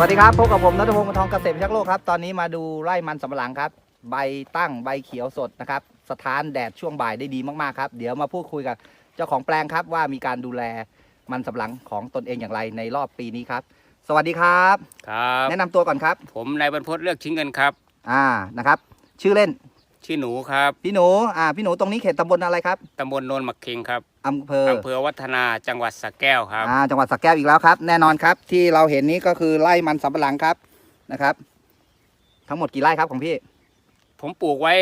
วัสดีครับพบกับผมนัทพงศ์วงศ์ทองเกษตรพิทักษ์โลกครับ ตอนนี้มาดูไร่มันสำปะหลังครับ ใบตั้งใบเขียวสดนะครับสถานแดดช่วงบ่ายได้ดีมากๆครับ เดี๋ยวมาพูดคุยกับเจ้าของแปลงครับ ว่ามีการดูแลมันสำปะหลังของตนเองอย่างไรในรอบปีนี้ครับ สวัสดีครับ ครับ แนะนำตัวก่อนครับ ผมนายบรรพตเลือกชิ้นเงินครับ อ่านะครับ ชื่อเล่น ชื่อหนูครับพี่หนูอ่าพี่หนูตรงนี้เขตตำบลอะไรครับตำบลโนนมักเค็งครับอำเภออำเภอวัฒนาจังหวัดสระแก้วครับอ่าจังหวัดสระแก้วอีกแล้วครับ แน่นอนครับที่เราเห็นนี้ก็คือไร่มันสำปะหลังครับนะครับ ทั้งหมดกี่ไร่ครับของพี่ ผมปลูกไว้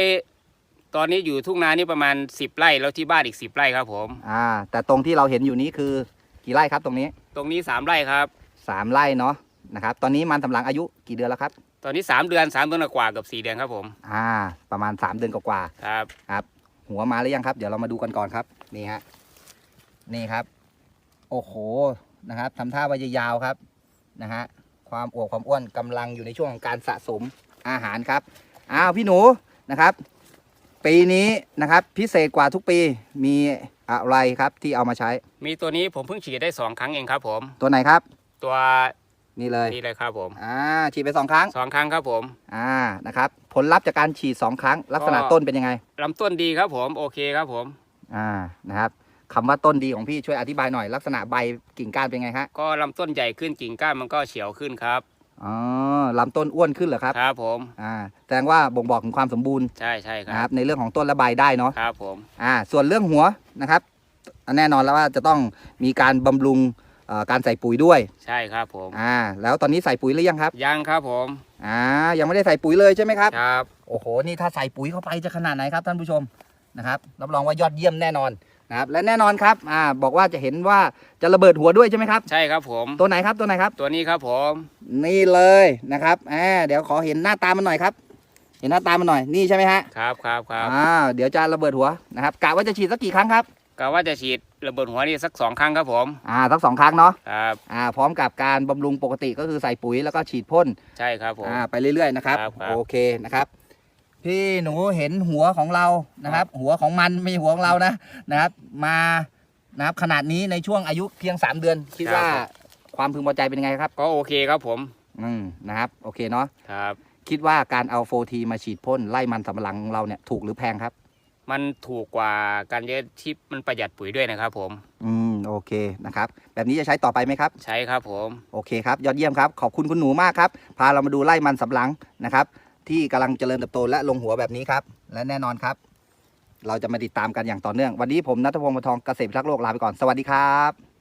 ตอนนี้อยู่ทุ่งนานี่ประมาณ10ไร่แล้วที่บ้านอีก10ไร่ครับ ผมอ่า แต่ตรงที่เราเห็นอยู่นี้คือกี่ไร่ครับตรงนี้ ตรงนี้3ไร่ครับสามไร่เนาะนะครับ ตอนนี้มันสำปะหลังอายุกี่เดือนแล้วครับ ตอนนี้3เดือน3เดือนกว่าเกับ4เดือนครับผม อ่า ประมาณ3เดือนกว่าครับๆครับ หัวมาหรือยังครับ เดี๋ยวเรามาดูกันก่อนครับ นี่ฮะ นี่ครับ โอ้โห นะครับทำท่าว่าจะยาวครับ นะฮะ ความอวบความอ้วนกำลังอยู่ในช่วงของการสะสมอาหารครับ อ้าวพี่หนูนะครับ ปีนี้นะครับ พิเศษกว่าทุกปี มีอะไรครับที่เอามาใช้ มีตัวนี้ผมเพิ่งฉีดได้2ครั้งเองครับผม ตัวไหนครับ ตัว นี่เลยนี้เลยครับผมอ่าฉีดไปสองครั้งสองครั้งครับผมอ่านะครับผลลัพธ์จากการฉีด2ครั้ง ลักษณะก็ต้นเป็นยังไงลำต้นดีครับผมโอเคครับผมอ่านะครับคำว่าต้นดีของพี่ช่วยอธิบายหน่อยลักษณะใบกิ่งก้านเป็นไงฮะก็ลำต้นใหญ่ขึ้นกิ่งก้านมันก็เฉียวขึ้นครับอ๋อลำต้นอ้วนขึ้นเหรอครับครับผมอ่าแสดงว่าบ่งบอกถึงความสมบูรณ์ใช่ใช่คนะครัรับบในเรื่องของต้นและใบได้เนาะครับผมอ่าส่วนเรื่องหัวนะครับแน่นอนแล้วว่าจะต้องมีการบำรุง เอ่อการใส่ปุ๋ยด้วยใช่ครับผม อ่าแล้วตอนนี้ใส่ปุ๋ยหรือยังครับยังครับผมอ่ายังไม่ได้ใส่ปุ๋ยเลยใช่ไหมครับ ครับ โอ้โห นี่ถ้าใส่ปุ๋ยเข้าไปจะขนาดไหนครับท่านผู้ชมนะครับ รับรองว่ายอดเยี่ยมแน่นอนนะครับ และแน่นอนครับอ่าบอกว่าจะเห็นว่าจะระเบิดหัวด้วยใช่ไหมครับ ใช่ครับผม ตัวไหนครับตัวไหนครับ ตัวนี้ครับผม นี่เลยนะครับอ่าเดี๋ยวขอเห็นหน้าตามันหน่อยครับ เห็นหน้าตามันหน่อย นี่ใช่ไหมฮะ ครับครับครับอ่า เดี๋ยวจะระเบิดหัวนะครับกะว่าจะฉีดสักกี่ครั้งครับกะว่าจะฉีด ระเบิดหัวนี่สักสองครั้งครับผมอ่าสักสองครั้งเนาะครับอ่าพร้อมกับการบำรุงปกติก็คือใส่ปุ๋ยแล้วก็ฉีดพ่นใช่ครับผม อ่าไปเรื่อยๆนะครับครับครับ โอเคนะครับ พี่หนูเห็นหัวของเรานะครับ หัวของมันไม่ใช่หัวของเรานะนะครับ มานะครับขนาดนี้ในช่วงอายุเพียง 3 เดือนคิดว่าความพึงพอใจเป็นยังไงครับ ก็โอเคครับผมอืมนะครับโอเคเนาะครับ คิดว่าการเอาโฟทีมาฉีดพ่นไล่มันสำปะหลังของเราเนี่ยถูกหรือแพงครับ มันถูกกว่าการเยอะที่มันประหยัดปุ๋ยด้วยนะครับ ผม อืมโอเคนะครับ แบบนี้จะใช้ต่อไปไหมครับ ใช่ครับผม โอเคครับ ยอดเยี่ยมครับ ขอบคุณคุณหนูมากครับ พาเรามาดูไล่มันสำปะหลังนะครับ ที่กำลังเจริญเติบโตและลงหัวแบบนี้ครับ และแน่นอนครับ เราจะมาติดตามกันอย่างต่อเนื่อง วันนี้ผมนัทพงศ์มทองเกษตรพิทักษ์โลกลาไปก่อน สวัสดีครับ